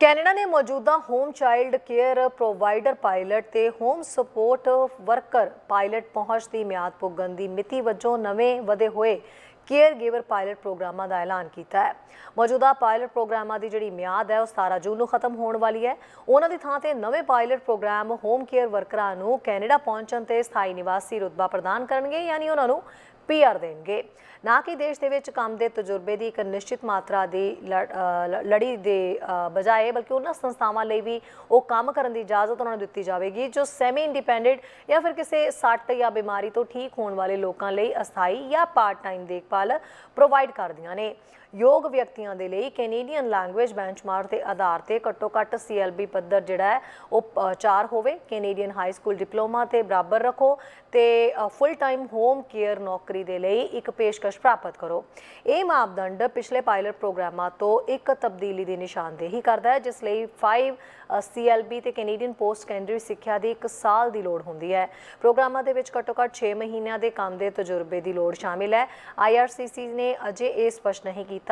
Canada ਨੇ ਮੌਜੂਦਾ home child care provider pilot ਤੇ ਹੋਮ ਸਪੋਰਟ ਵਰਕਰ ਪਾਇਲਟ ਪਹੁੰਚ ਦੀ ਮਿਆਦ ਪੁੱਗਣ ਦੀ ਮਿਤੀ ਵਜੋਂ ਨਵੇਂ ਵਧੇ ਹੋਏ ਕੇਅਰ ਗਿਵਰ ਪਾਇਲਟ ਪ੍ਰੋਗਰਾਮਾਂ ਦਾ ਐਲਾਨ ਕੀਤਾ ਹੈ। ਮੌਜੂਦਾ ਪਾਇਲਟ ਪ੍ਰੋਗਰਾਮਾਂ ਦੀ ਜਿਹੜੀ ਮਿਆਦ ਹੈ, ਉਹ 17 ਜੂਨ ਨੂੰ ਖਤਮ ਹੋਣ ਵਾਲੀ ਹੈ। ਉਹਨਾਂ ਦੀ ਥਾਂ ਤੇ ਨਵੇਂ ਪਾਇਲਟ ਪ੍ਰੋਗਰਾਮ ਹੋਮ ਕੇਅਰ ਵਰਕਰਾਂ ਨੂੰ ਕੈਨੇਡਾ ਪਹੁੰਚਣ ਤੇ ਸਥਾਈ ਨਿਵਾਸੀ ਰੁਤਬਾ ਪ੍ਰਦਾਨ ਕਰਨਗੇ, ਯਾਨੀ ਉਹਨਾਂ ਨੂੰ ਪੀਆਰ ਦੇਣਗੇ। ਨਾ ਕਿ ਦੇਸ਼ ਦੇ ਵਿੱਚ ਕੰਮ ਦੇ ਤਜਰਬੇ ਦੀ ਇੱਕ ਨਿਸ਼ਚਿਤ ਮਾਤਰਾ ਦੀ ਲੜ- ਲ- ਲੜੀ ਦੇ ਬਜਾਏ, ਬਲਕਿ ਉਹਨਾਂ ਸੰਸਥਾਵਾਂ ਲਈ ਵੀ ਉਹ ਕੰਮ ਕਰਨ ਦੀ ਇਜਾਜ਼ਤ ਉਹਨਾਂ ਨੂੰ ਦਿੱਤੀ ਜਾਵੇਗੀ, ਜੋ ਸੈਮੀ ਇੰਡੀਪੈਂਡੈਂਟ ਜਾਂ ਫਿਰ ਕਿਸੇ ਸੱਟ ਜਾਂ ਬਿਮਾਰੀ ਤੋਂ ਠੀਕ ਹੋਣ ਵਾਲੇ ਲੋਕਾਂ ਲਈ ਅਸਥਾਈ ਜਾਂ ਪਾਰਟ ਟਾਈਮ ਦੇਖਭਾਲ ਪ੍ਰੋਵਾਈਡ ਕਰਦੀਆਂ ਨੇ। ਯੋਗ ਵਿਅਕਤੀਆਂ ਦੇ ਲਈ ਕੈਨੇਡੀਅਨ ਲੈਂਗੁਏਜ ਬੈਂਚਮਾਰਕ ਦੇ ਆਧਾਰ ਤੇ ਘੱਟੋ ਘੱਟ ਸੀਐਲਬੀ ਪੱਧਰ ਜਿਹੜਾ ਹੈ, ਉਹ 4 ਹੋਵੇ। ਕੈਨੇਡੀਅਨ ਹਾਈ ਸਕੂਲ ਡਿਪਲੋਮਾ ਤੇ ਬਰਾਬਰ ਰੱਖੋ ਤੇ ਫੁੱਲ ਟਾਈਮ ਹੋਮ ਕੇਅਰ ਨੌਕਰੀ ਦੇ ਲਈ ਇੱਕ ਪੇਸ਼ਕਸ਼ ਪ੍ਰਾਪਤ ਕਰੋ। ਇਹ ਮਾਪਦੰਡ ਪਿਛਲੇ ਪਾਇਲਟ ਪ੍ਰੋਗਰਾਮਾਂ ਤੋਂ ਇੱਕ ਤਬਦੀਲੀ ਦੀ ਨਿਸ਼ਾਨਦੇਹੀ ਕਰਦਾ ਹੈ, ਜਿਸ ਲਈ 5 ਸੀਐਲਬੀ ਤੇ ਕੈਨੇਡੀਅਨ ਪੋਸਟ ਸੈਕੰਡਰੀ ਸਿੱਖਿਆ ਦੀ 1 ਸਾਲ ਦੀ ਲੋੜ ਹੁੰਦੀ ਹੈ। ਪ੍ਰੋਗਰਾਮਾਂ ਦੇ ਵਿੱਚ ਘੱਟੋ ਘੱਟ 6 ਮਹੀਨਿਆਂ ਦੇ ਕੰਮ ਦੇ ਤਜਰਬੇ ਦੀ ਲੋੜ ਸ਼ਾਮਿਲ ਹੈ। ਆਈਆਰਸੀਸੀ ਨੇ ਅਜੇ ਇਹ ਸਪਸ਼ਟ ਨਹੀਂ ਕੀਤਾ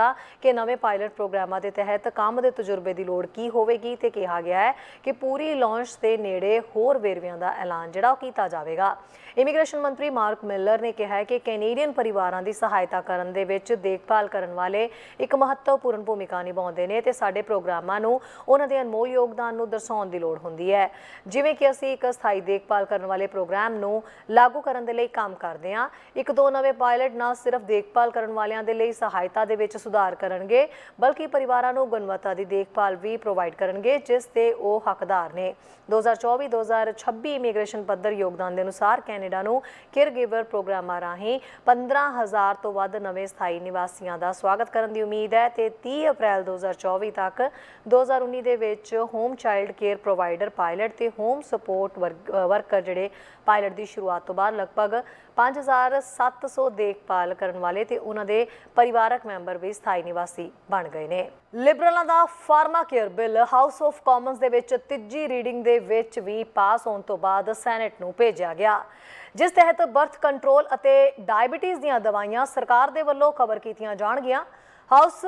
ਕਿ ਨਵੇਂ ਪਾਇਲਟ ਪ੍ਰੋਗਰਾਮਾਂ ਦੇ ਤਹਿਤ ਕੰਮ ਦੇ ਤਜਰਬੇ ਦੀ ਲੋੜ ਕੀ ਹੋਵੇਗੀ ਤੇ ਕਿਹਾ ਗਿਆ ਹੈ ਕਿ ਪੂਰੀ ਲਾਂਚ ਦੇ ਨੇੜੇ ਹੋਰ ਵੇਰਵਿਆਂ ਦਾ ਐਲਾਨ ਜਿਹੜਾ ਉਹ ਕੀਤਾ ਜਾਵੇਗਾ। ਇਮੀਗ੍ਰੇਸ਼ਨ ਮੰਤਰੀ ਮਾਰਕ ਮਿਲਰ ਨੇ ਕਿਹਾ ਹੈ ਕਿ ਕੈਨੇਡੀਅਨ ਪਰਿਵਾਰਾਂ ਦੀ ਸਹਾਇਤਾ ਕਰਨ ਦੇ ਵਿੱਚ ਦੇਖਭਾਲ ਕਰਨ ਵਾਲੇ ਇੱਕ ਮਹੱਤਵਪੂਰਨ ਭੂਮਿਕਾ ਨਿਭਾਉਂਦੇ ਨੇ ਤੇ ਸਾਡੇ ਪ੍ਰੋਗਰਾਮਾਂ ਨੂੰ ਉਹਨਾਂ ਦੇ ਅਨਮੋਲ ਯੋਗਦਾਨ ਨੂੰ ਦਰਸਾਉਣ ਦੀ ਲੋੜ ਹੁੰਦੀ ਹੈ। ਜਿਵੇਂ ਕਿ ਅਸੀਂ ਇੱਕ ਸਥਾਈ ਦੇਖਭਾਲ ਕਰਨ ਵਾਲੇ ਪ੍ਰੋਗਰਾਮ ਨੂੰ ਲਾਗੂ ਕਰਨ ਦੇ ਲਈ ਕੰਮ ਕਰਦੇ ਹਾਂ। ਇੱਕ ਦੋ ਨਵੇਂ ਪਾਇਲਟ ਨਾ ਸਿਰਫ ਦੇਖਭਾਲ ਕਰਨ ਵਾਲਿਆਂ ਦੇ ਲਈ ਸਹਾਇਤਾ ਦੇ ਵਿੱਚ ਸੁਧਾਰ ਕਰਨਗੇ, ਬਲਕਿ ਪਰਿਵਾਰਾਂ ਨੂੰ ਗੁਣਵੱਤਾ ਦੀ ਦੇਖਭਾਲ ਵੀ ਪ੍ਰੋਵਾਈਡ ਕਰਨਗੇ, ਜਿਸ ਤੇ ਉਹ ਹੱਕਦਾਰ ਨੇ। 2024-2026 ਇਮੀਗ੍ਰੇਸ਼ਨ ਪੱਧਰ ਯੋਗਦਾਨ ਦੇ ਅਨੁਸਾਰ ਕੈਨੇਡਾ ਨੂੰ ਕੇਅਰਗਿਵਰ ਪ੍ਰੋਗਰਾਮਾਂ ਰਾਹੀਂ 15000 ਤੋਂ ਵੱਧ ਨਵੇਂ ਸਥਾਈ ਨਿਵਾਸੀਆਂ ਦਾ ਸਵਾਗਤ ਕਰਨ ਦੀ ਉਮੀਦ ਹੈ ਤੇ 30 ਅਪ੍ਰੈਲ 2024 ਤੱਕ 2019 ਦੇ ਵਿੱਚ home child care provider pilot ਤੇ ਹੋਮ ਸਪੋਰਟ ਵਰਕਰ ਜਿਹੜੇ ਪਾਇਲਟ ਦੀ ਸ਼ੁਰੂਆਤ ਤੋਂ ਬਾਅਦ ਲਗਭਗ 5700 ਦੇਖਭਾਲ ਕਰਨ ਵਾਲੇ ਤੇ ਉਹਨਾਂ ਦੇ ਪਰਿਵਾਰਕ ਮੈਂਬਰ ਵੀ ਸਥਾਈ ਨਿਵਾਸੀ ਬਣ ਗਏ ਨੇ। ਲਿਬਰਲਾਂ ਦਾ pharmacare bill House of Commons ਦੇ ਵਿੱਚ ਤੀਜੀ ਰੀਡਿੰਗ ਦੇ ਵਿੱਚ ਵੀ ਪਾਸ ਹੋਣ ਤੋਂ ਬਾਅਦ ਸੈਨੇਟ ਨੂੰ ਭੇਜਿਆ ਗਿਆ। ਜਿਸ ਤਹਿਤ ਬਰਥ ਕੰਟਰੋਲ ਅਤੇ ਡਾਇਬੀਟੀਜ਼ ਦੀਆਂ ਦਵਾਈਆਂ ਸਰਕਾਰ ਦੇ ਵੱਲੋਂ ਕਵਰ ਕੀਤੀਆਂ ਜਾਣਗੀਆਂ। ਹਾਊਸ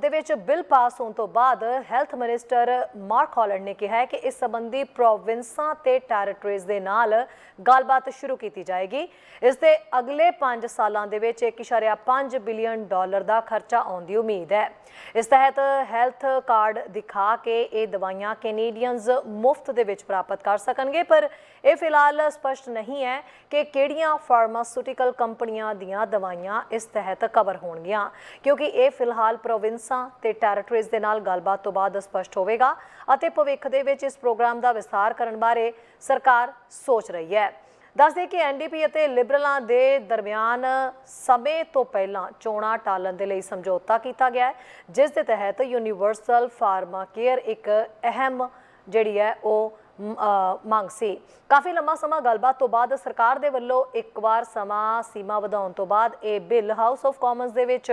ਦੇ ਵਿੱਚ ਬਿੱਲ ਪਾਸ ਹੋਣ ਤੋਂ ਬਾਅਦ ਹੈਲਥ ਮਿਨਿਸਟਰ ਮਾਰਕ ਹਾਲੈਂਡ ਨੇ ਕਿਹਾ ਹੈ ਕਿ ਇਸ ਸੰਬੰਧੀ ਪ੍ਰੋਵਿੰਸਾਂ ਤੇ ਟੈਰੀਟਰੀਜ਼ ਦੇ ਨਾਲ ਗੱਲਬਾਤ ਸ਼ੁਰੂ ਕੀਤੀ ਜਾਏਗੀ। ਇਸ ਦੇ ਅਗਲੇ 5 ਸਾਲਾਂ ਦੇ ਵਿੱਚ 1.5 ਬਿਲੀਅਨ ਡਾਲਰ ਦਾ ਖਰਚਾ ਆਉਣ ਦੀ ਉਮੀਦ ਹੈ। ਇਸ ਤਹਿਤ ਹੈਲਥ ਕਾਰਡ ਦਿਖਾ ਕੇ ਇਹ ਦਵਾਈਆਂ ਕੈਨੇਡੀਅਨਸ ਮੁਫਤ ਦੇ ਵਿੱਚ ਪ੍ਰਾਪਤ ਕਰ ਸਕਣਗੇ, ਪਰ ਇਹ ਫਿਲਹਾਲ ਸਪਸ਼ਟ ਨਹੀਂ ਹੈ ਕਿ ਕਿਹੜੀਆਂ ਫਾਰਮਾਸਿਊਟੀਕਲ ਕੰਪਨੀਆਂ ਦੀਆਂ ਦਵਾਈਆਂ ਇਸ ਤਹਿਤ ਕਵਰ ਹੋਣਗੀਆਂ, ਕਿਉਂਕਿ ਇਹ ਫਿਲਹਾਲ ਪ੍ਰੋਵਿੰਸਾਂ ਤੇ ਟੈਰੀਟਰੀਜ਼ ਦੇ ਨਾਲ ਗੱਲਬਾਤ ਤੋਂ ਬਾਅਦ ਸਪਸ਼ਟ ਹੋਵੇਗਾ ਅਤੇ ਭਵਿੱਖ ਦੇ ਵਿੱਚ ਇਸ ਪ੍ਰੋਗਰਾਮ ਦਾ ਵਿਸਥਾਰ ਕਰਨ ਬਾਰੇ ਸਰਕਾਰ ਸੋਚ ਰਹੀ ਹੈ। ਦੱਸਦੇ ਕਿ ਐਨਡੀਪੀ ਅਤੇ ਲਿਬਰਲਾਂ ਦੇ ਦਰਮਿਆਨ ਸਮੇਂ ਤੋਂ ਪਹਿਲਾਂ ਚੋਣਾਂ ਟਾਲਣ ਦੇ ਲਈ ਸਮਝੌਤਾ ਕੀਤਾ ਗਿਆ ਹੈ, ਜਿਸ ਦੇ ਤਹਿਤ ਯੂਨੀਵਰਸਲ ਫਾਰਮਾ ਕੇਅਰ ਇੱਕ ਅਹਿਮ ਜਿਹੜੀ ਹੈ ਉਹ ਮੰਗ ਸੀ। ਕਾਫੀ ਲੰਮਾ ਸਮਾਂ ਗੱਲਬਾਤ ਤੋਂ ਬਾਅਦ ਸਰਕਾਰ ਦੇ ਵੱਲੋਂ ਇੱਕ ਵਾਰ ਸਮਾਂ ਸੀਮਾ ਵਧਾਉਣ ਤੋਂ ਬਾਅਦ ਇਹ ਬਿੱਲ ਹਾਊਸ ਆਫ ਕਾਮਨਸ ਦੇ ਵਿੱਚ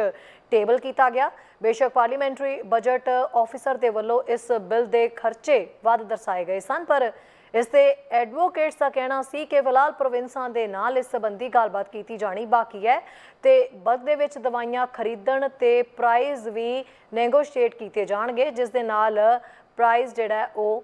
ਟੇਬਲ ਕੀਤਾ ਗਿਆ। ਬੇਸ਼ੱਕ ਪਾਰਲੀਮੈਂਟਰੀ ਬਜਟ ਆਫੀਸਰ ਦੇ ਵੱਲੋਂ ਇਸ ਬਿੱਲ ਦੇ ਖਰਚੇ ਵੱਧ ਦਰਸਾਏ ਗਏ ਸਨ, ਪਰ ਇਸ ਤੇ ਐਡਵੋਕੇਟਸ ਦਾ ਕਹਿਣਾ ਸੀ ਕਿ ਫਿਲਹਾਲ ਪ੍ਰੋਵਿੰਸਾਂ ਦੇ ਨਾਲ ਇਸ ਸੰਬੰਧੀ ਗੱਲਬਾਤ ਕੀਤੀ ਜਾਣੀ ਬਾਕੀ ਹੈ ਤੇ ਬਦ ਦੇ ਵਿੱਚ ਦਵਾਈਆਂ ਖਰੀਦਣ ਤੇ ਪ੍ਰਾਈਸ ਵੀ ਨੈਗੋਸ਼ੀਏਟ ਕੀਤੇ ਜਾਣਗੇ, ਜਿਸ ਦੇ ਨਾਲ ਪ੍ਰਾਈਸ ਜਿਹੜਾ ਉਹ